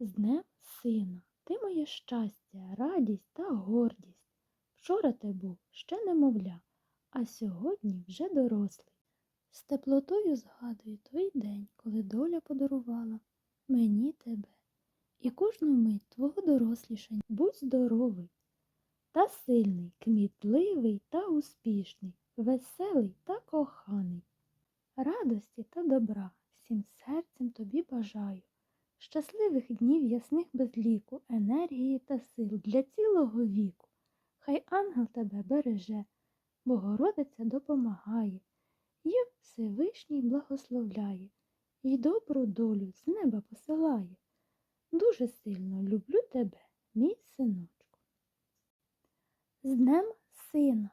З днем сина, ти моє щастя, радість та гордість. Вчора ти був ще немовля, а сьогодні вже дорослий. З теплотою згадую той день, коли доля подарувала мені тебе. І кожну мить твого дорослішання будь здоровий та сильний, кмітливий та успішний, веселий та коханий. Радості та добра всім серцем тобі бажаю. Щасливих днів ясних без ліку, енергії та сил для цілого віку. Хай ангел тебе береже, Богородиця допомагає, і Всевишній благословляє, і добру долю з неба посилає. Дуже сильно люблю тебе, мій синочку. З днем сина,